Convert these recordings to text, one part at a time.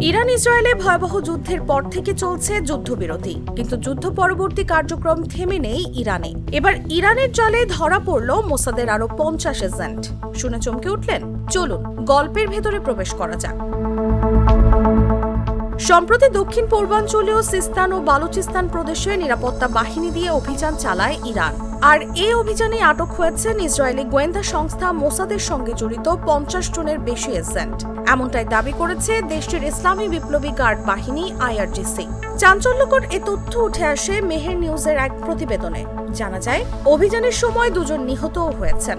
Iran ইসরায়েলে ভয়াবহ যুদ্ধের পর থেকে চলছে যুদ্ধবিরতি। কিন্তু যুদ্ধ পরবর্তী কার্যক্রম থেমে নেই ইরানে। এবার ইরানের জলে ধরা পড়ল মোসাদের আরও পঞ্চাশ এজেন্ট। শুনে চমকে উঠলেন? চলুন, গল্পের ভেতরে প্রবেশ করা যাক। সম্প্রতি দক্ষিণ পূর্বাঞ্চলীয় সিস্তান ও বালুচিস্তান প্রদেশে নিরাপত্তা বাহিনী দিয়ে অভিযান চালায় ইরান। আর এই অভিযানে আটক হয়েছেন ইসরায়েলি গোয়েন্দা সংস্থা মোসাদের সঙ্গে জড়িত পঞ্চাশ জনের বেশি এজেন্ট। এমনটাই দাবি করেছে দেশটির ইসলামী বিপ্লবী গার্ড বাহিনী আইআরজিসি। চাঞ্চল্যকর এ তথ্য উঠে আসে মেহের নিউজের এক প্রতিবেদনে। জানা যায়, অভিযানের সময় দুজন নিহতও হয়েছেন।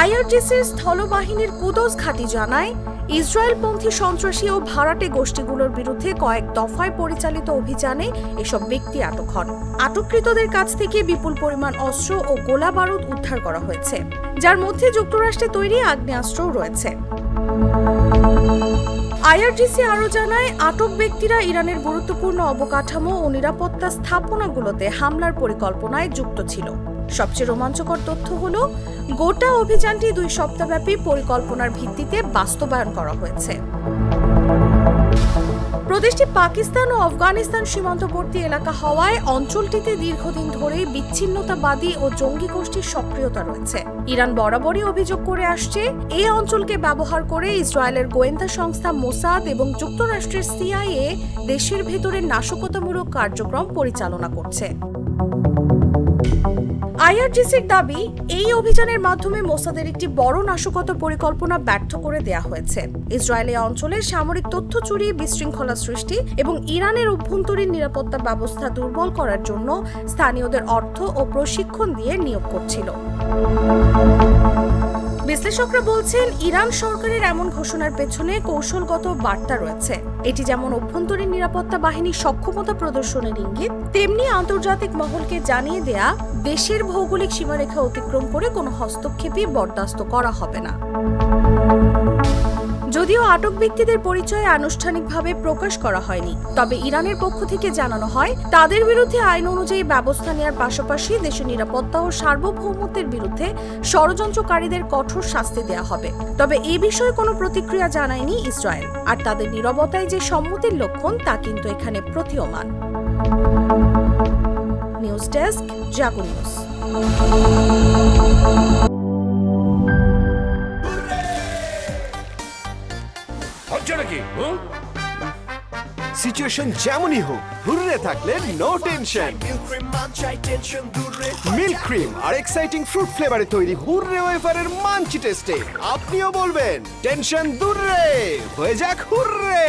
আইআরজিসির স্থলবাহিনীর কুদস ঘাঁটি জানায় ইসরায়েলপন্থী সন্ত্রাসী ও ভাড়াটে গোষ্ঠীগুলোর বিরুদ্ধে কয়েক দফায় পরিচালিত অভিযানে এসব ব্যক্তি আটক হন। আটককৃতদের কাছ থেকে বিপুল পরিমাণ অস্ত্র ও গোলা বারুদ উদ্ধার করা হয়েছে, যার মধ্যে যুক্তরাষ্ট্রে তৈরি আগ্নেয়াস্ত্রও রয়েছে। আইআরজিসি আরও জানায়, আটক ব্যক্তিরা ইরানের গুরুত্বপূর্ণ অবকাঠামো ও নিরাপত্তা স্থাপনাগুলোতে হামলার পরিকল্পনায় যুক্ত ছিল। সবচেয়ে রোমাঞ্চকর তথ্য হল গোটা অভিযানটি দুই সপ্তাহব্যাপী পরিকল্পনার ভিত্তিতে বাস্তবায়ন করা হয়েছে। প্রদেশটি পাকিস্তান ও আফগানিস্তান সীমান্তবর্তী এলাকা হওয়ায় অঞ্চলটিতে দীর্ঘদিন ধরেই বিচ্ছিন্নতাবাদী ও জঙ্গি গোষ্ঠীর সক্রিয়তা রয়েছে। ইরান বরাবরই অভিযোগ করে আসছে, এই অঞ্চলকে ব্যবহার করে ইসরায়েলের গোয়েন্দা সংস্থা মোসাদ এবং যুক্তরাষ্ট্রের সিআইএ দেশের ভেতরে নাশকতামূলক কার্যক্রম পরিচালনা করছে। আইআরজিসির দাবি, এই অভিযানের মাধ্যমে মোসাদের একটি বড় নাশকতা পরিকল্পনা ব্যর্থ করে দেয়া হয়েছে। ইসরায়েলি অঞ্চলে সামরিক তথ্য চুরি বিশৃঙ্খলা সৃষ্টি এবং ইরানের অভ্যন্তরীণ নিরাপত্তা ব্যবস্থা দুর্বল করার জন্য স্থানীয়দের অর্থ ও প্রশিক্ষণ দিয়ে নিয়োগ করছিল। বিশ্লেষকরা বলছেন, ইরান সরকারের এমন ঘোষণার পেছনে কৌশলগত বার্তা রয়েছে। এটি যেমন অভ্যন্তরীণ নিরাপত্তা বাহিনীর সক্ষমতা প্রদর্শনের ইঙ্গিত, তেমনি আন্তর্জাতিক মহলকে জানিয়ে দেয়া, দেশের ভৌগোলিক সীমারেখা অতিক্রম করে কোনো হস্তক্ষেপই বরদাস্ত করা হবে না। যদিও আটক ব্যক্তিদের পরিচয় আনুষ্ঠানিকভাবে প্রকাশ করা হয়নি, তবে ইরানের পক্ষ থেকে জানানো হয়, তাদের বিরুদ্ধে আইন অনুযায়ী ব্যবস্থা নেওয়ার পাশাপাশি দেশের নিরাপত্তা ও সার্বভৌমত্বের বিরুদ্ধে ষড়যন্ত্রকারীদের কঠোর শাস্তি দেওয়া হবে। তবে এ বিষয়ে কোনো প্রতিক্রিয়া জানায়নি ইসরায়েল, আর তাদের নিরবতায় যে সম্মতির লক্ষণ তা কিন্তু এখানে প্রতীয়মান। News desk, Jago news. নাকি? সিচুয়েশন যেমনই হোক, ঘুরে থাকলে নো টেনশন মিল্ক ক্রিম আর এক্সাইটিং ফ্রুট ফ্লেভারে তৈরি হুররে ওয়েফারের মাঞ্চি টেস্টে আপনিও বলবেন টেনশন দূর, হয়ে যাক হুররে।